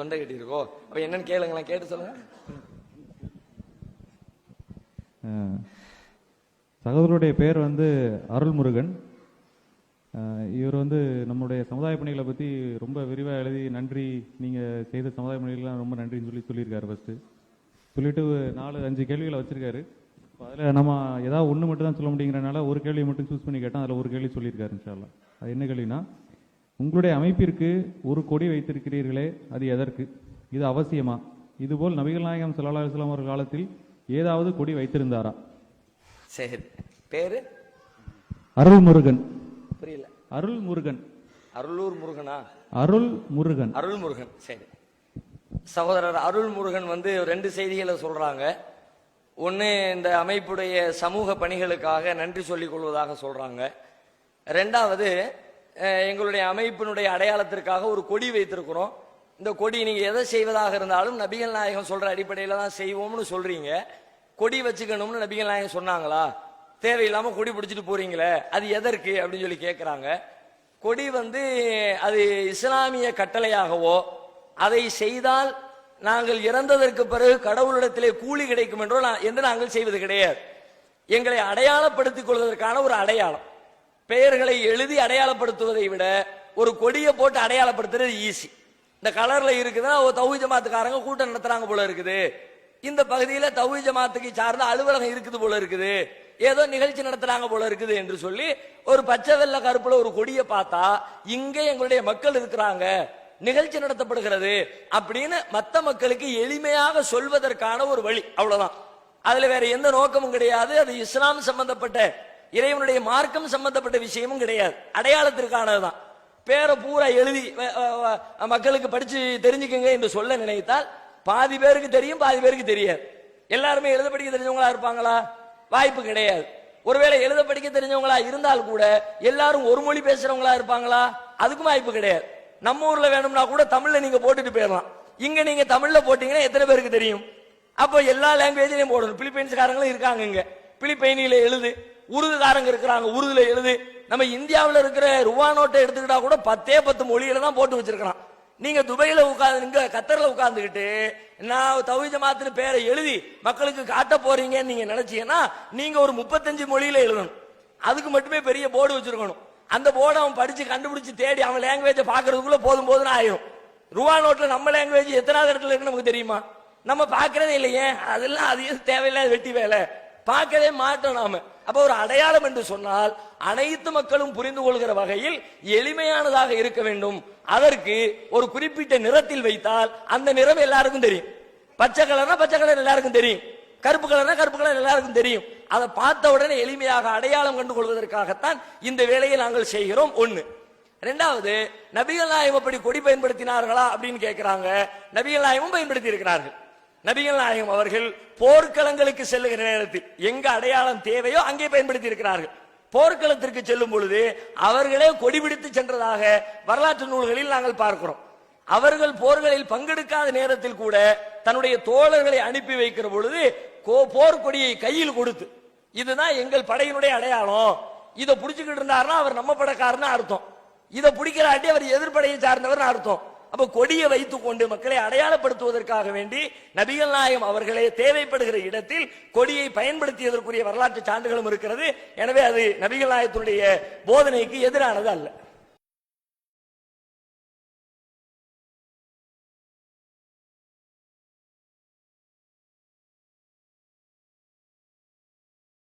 தொண்டை கட்டி இருக்கோ அப்ப என்னன்னு கேளுங்களேன் கேட்டு சொல்லுங்க. சகோதரருடைய பேர் வந்து அருள்முருகன். இவர் வந்து நம்முடைய சமுதாய பணிகளை பற்றி ரொம்ப விரிவாக எழுதி நன்றி நீங்கள் செய்த சமுதாய பணிகள்லாம் ரொம்ப நன்றின்னு சொல்லி சொல்லியிருக்காரு ஃபஸ்ட்டு சொல்லிட்டு நாலு அஞ்சு கேள்விகளை வச்சிருக்காரு. அதில் நம்ம ஏதாவது ஒன்று மட்டும் தான் சொல்ல முடியுங்கிறனால ஒரு கேள்வி மட்டும் சூஸ் பண்ணி கேட்டால் அதில் ஒரு கேள்வி சொல்லியிருக்காரு இன்ஷால்லா அது என்ன கேள்வினா உங்களுடைய அமைப்பிற்கு ஒரு கொடி வைத்திருக்கிறீர்களே அது எதற்கு? இது அவசியமா? இதுபோல் நபிகள் நாயகம் வஸல்லம் அவர்கள் காலத்தில் ஏதாவது கொடி வைத்திருந்தாரா? சரி. பேரு? அருள்முருகன். புரியல. அருள்முருகன். அருளூர் முருகனா? அருள் முருகன் அருள் முருகன் சரி. சகோதரர் அருள் முருகன் வந்து ரெண்டு செய்திகளை சொல்றாங்க. ஒன்று இந்த அமைப்புடைய சமூக பணிகளுக்காக நன்றி சொல்லிக் கொள்வதாக சொல்றாங்க. ரெண்டாவது எங்களுடைய அமைப்பினுடைய அடையாளத்திற்காக ஒரு கொடி வைத்திருக்கிறோம். இந்த கொடி நீங்கள் எதை செய்வதாக இருந்தாலும் நபிகள் நாயகம் சொல்கிற அடிப்படையில் தான் செய்வோம்னு சொல்கிறீங்க கொடி வச்சுக்கணும்னு நபிகள் நாயகம் சொன்னாங்களா? தேவையில்லாமல் கொடி பிடிச்சிட்டு போறீங்களே அது எதற்கு அப்படின்னு சொல்லி கேட்குறாங்க கொடி வந்து அது இஸ்லாமிய கட்டளையாகவோ அதை செய்தால் நாங்கள் இறந்ததற்கு பிறகு கடவுளிடத்திலே கூலி கிடைக்கும் என்றோ நான் என்று நாங்கள் செய்வது கிடையாது. எங்களை அடையாளப்படுத்திக் கொள்வதற்கான ஒரு அடையாளம். பெயர்களை எழுதி அடையாளப்படுத்துவதை விட ஒரு கொடியை போட்டு அடையாளப்படுத்துறது ஈஸி இந்த கலர்ல இருக்குதுன்னா ஒரு தௌஹி ஜமாத்துக்காரங்க கூட்டம் நடத்துறாங்க போல இருக்குது. இந்த பகுதியில தௌஹி ஜமாத்துக்கு சார்ந்த அலுவலகம் இருக்குது போல இருக்குது. ஏதோ நிகழ்ச்சி நடத்துறாங்க போல இருக்குது என்று சொல்லி ஒரு பச்சை வெள்ளை கருப்புல ஒரு கொடியை பார்த்தா இங்கே எங்களுடைய மக்கள் இருக்கிறாங்க. நிகழ்ச்சி நடத்தப்படுகிறது அப்படின்னு மத்த மக்களுக்கு எளிமையாக சொல்வதற்கான ஒரு வழி. அவ்வளவுதான். அதுல வேற எந்த நோக்கமும் கிடையாது. அது இஸ்லாம் சம்பந்தப்பட்ட இறைவனுடைய மார்க்கம் சம்பந்தப்பட்ட விஷயமும் கிடையாது. அடையாளத்திற்கானதுதான். பேரை பூரா எழுதி மக்களுக்கு படிச்சு தெரிஞ்சுக்கங்க என்று சொல்ல நினைத்தால் பாதி பேருக்கு தெரியும் பாதி பேருக்கு தெரியாது. எல்லாருமே எழுத படிக்க தெரிஞ்சவங்களா இருப்பாங்களா? வாய்ப்பு கிடையாது. ஒருவேளை எழுத படிக்க தெரிஞ்சவங்களா இருந்தால் கூட எல்லாரும் ஒரு மொழி பேசுறவங்களா இருப்பாங்களா? அதுக்கும் வாய்ப்பு கிடையாது. நம்ம ஊர்ல வேணும்னா கூட தமிழ்ல நீங்க போட்டுட்டு போயிடலாம். இங்க நீங்க தமிழ்ல போட்டீங்கன்னா எத்தனை பேருக்கு தெரியும்? அப்போ எல்லா லாங்குவேஜ்லயும் போடணும். பிலிப்பைன்ஸ்காரங்களும் இருக்காங்க இங்க. பிலிப்பைனில எழுது. உருதுகாரங்க இருக்கிறாங்க உருதுல எழுது. நம்ம இந்தியாவில் இருக்கிற ரூபா நோட்டை எடுத்துக்கிட்டா கூட பத்தே பத்து மொழியில தான் போட்டு வச்சிருக்கிறான். நீங்க துபையில உட்கார்ந்து இங்க கத்தர்ல உட்கார்ந்துக்கிட்டு நான் தவி ஜமாத்துன்னு பேரை எழுதி மக்களுக்கு காட்ட போறீங்கன்னு நீங்க நினைச்சீங்கன்னா நீங்க ஒரு முப்பத்தஞ்சு மொழியில எழுதணும். அதுக்கு மட்டுமே பெரிய போர்டு வச்சிருக்கணும். அந்த போர்டை அவன் படிச்சு கண்டுபிடிச்சு தேடி அவன் லாங்குவேஜை பாக்குறதுக்குள்ள போதும் போதுன்னு ஆயிரும். ரூபா நோட்ல நம்ம லாங்குவேஜ் எத்தனாவது இடத்துல இருக்குன்னு நமக்கு தெரியுமா? நம்ம பார்க்கறதே இல்லையே. அதெல்லாம் அது தேவையில்லாத வெட்டி வேலை? பார்க்கவே மாட்டோம் நாம. அப்ப ஒரு அடையாளம் என்று சொன்னால் அனைத்து மக்களும் புரிந்து கொள்கிற வகையில் எளிமையானதாக இருக்க வேண்டும். அதற்கு ஒரு குறிப்பிட்ட நிறத்தில் வைத்தால் அந்த நிறம் எல்லாருக்கும் தெரியும். பச்சை கலர்னா பச்சை கலர் எல்லாருக்கும் தெரியும். கருப்பு கலர்னா கருப்பு கலர் எல்லாருக்கும் தெரியும். அதை பார்த்த உடனே எளிமையாக அடையாளம் கண்டு கொள்வதற்காகத்தான் இந்த வேலையை நாங்கள் செய்கிறோம். ஒண்ணு. ரெண்டாவது நபிகள் நாயம் அப்படி கொடி பயன்படுத்தினார்களா அப்படின்னு கேட்கிறாங்க நபிகள் நாயமும் பயன்படுத்தி இருக்கிறார்கள் நபிகள் நாயகம் அவர்கள் போர்க்களங்களுக்கு செல்லுகிற நேரத்தில் எங்க அடையாளம் தேவையோ அங்கே பயன்படுத்தி இருக்கிறார்கள் போர்க்களத்திற்கு செல்லும் பொழுது அவர்களே கொடிபிடித்து சென்றதாக வரலாற்று நூல்களில் நாங்கள் பார்க்கிறோம். அவர்கள் போர்களில் பங்கெடுக்காத நேரத்தில் கூட தன்னுடைய தோழர்களை அனுப்பி வைக்கிற பொழுது கோ- போர்க்கொடியை கையில் கொடுத்து இதுதான் எங்கள் படையினுடைய அடையாளம். இதை பிடிச்சுக்கிட்டு இருந்தாருன்னா அவர் நம்ம படக்காரன்னு அர்த்தம். இதை பிடிக்கிறாட்டி அவர் எதிர்ப்படையை சார்ந்தவர் அர்த்தம். அப்ப கொடியை வைத்துக் கொண்டு மக்களை அடையாளப்படுத்துவதற்காக வேண்டி நபிகள் நாயகம் அவர்களே தேவைப்படுகிற இடத்தில் கொடியை பயன்படுத்தியதற்குரிய வரலாற்று சான்றுகளும் இருக்கிறது. எனவே அது நபிகள் நாயகத்தினுடைய போதனைக்கு எதிரானது அல்ல.